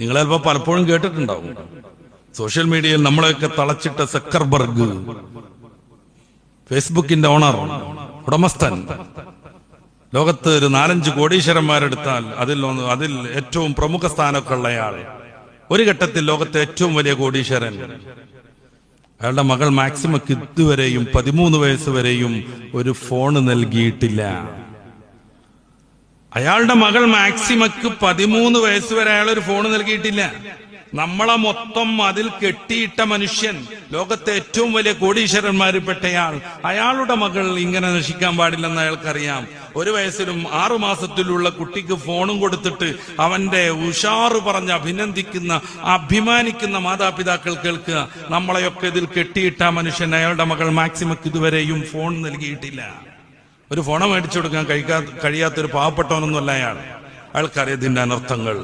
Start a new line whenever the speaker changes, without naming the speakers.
നിങ്ങൾ ചിലപ്പോൾ പലപ്പോഴും കേട്ടിട്ടുണ്ടാവും. സോഷ്യൽ മീഡിയയിൽ നമ്മളെയൊക്കെ തളച്ചിട്ട സക്കർബർഗ് ഫേസ്ബുക്കിന്റെ ഓണർ ഉടമസ്ഥൻ. ലോകത്ത് ഒരു നാലഞ്ച് കോടീശ്വരന്മാരെടുത്താൽ അതിൽ ഒന്ന് അതിൽ ഏറ്റവും പ്രമുഖ സ്ഥാനമൊക്കെ ഉള്ളയാൾ ഒരു ഘട്ടത്തിൽ ലോകത്തെ ഏറ്റവും വലിയ കോടീശ്വരൻ. അയാളുടെ മകൾ മാക്സിമക്ക് ഇതുവരെയും പതിമൂന്ന് വയസ്സ് വരെയും ഒരു ഫോണ് നൽകിയിട്ടില്ല. അയാളുടെ മകൾ മാക്സിമക്ക് പതിമൂന്ന് വയസ്സ് വരെ അയാൾ ഒരു ഫോൺ നൽകിയിട്ടില്ല. നമ്മളെ മൊത്തം അതിൽ കെട്ടിയിട്ട മനുഷ്യൻ ലോകത്തെ ഏറ്റവും വലിയ കോടീശ്വരന്മാരിൽ പെട്ടയാൾ അയാളുടെ മകൾ ഇങ്ങനെ നശിക്കാൻ പാടില്ലെന്ന് അയാൾക്കറിയാം. ഒരു വയസ്സിലും ആറു മാസത്തിലുള്ള കുട്ടിക്ക് ഫോണും കൊടുത്തിട്ട് അവന്റെ ഉഷാറ് പറഞ്ഞ് അഭിനന്ദിക്കുന്ന അഭിമാനിക്കുന്ന മാതാപിതാക്കൾ കേൾക്കുക. നമ്മളെയൊക്കെ ഇതിൽ കെട്ടിയിട്ട മനുഷ്യൻ അയാളുടെ മകൾ മാക്സിമക്ക് ഇതുവരെയും ഫോൺ നൽകിയിട്ടില്ല. ഒരു ഫോണ മേടിച്ചു കൊടുക്കാൻ കഴിക്കാ കഴിയാത്തൊരു പാവപ്പെട്ടവനൊന്നുമല്ല അയാൾ. അയാൾക്കറിയാം ഇതിന്റെ അനർത്ഥങ്ങൾ.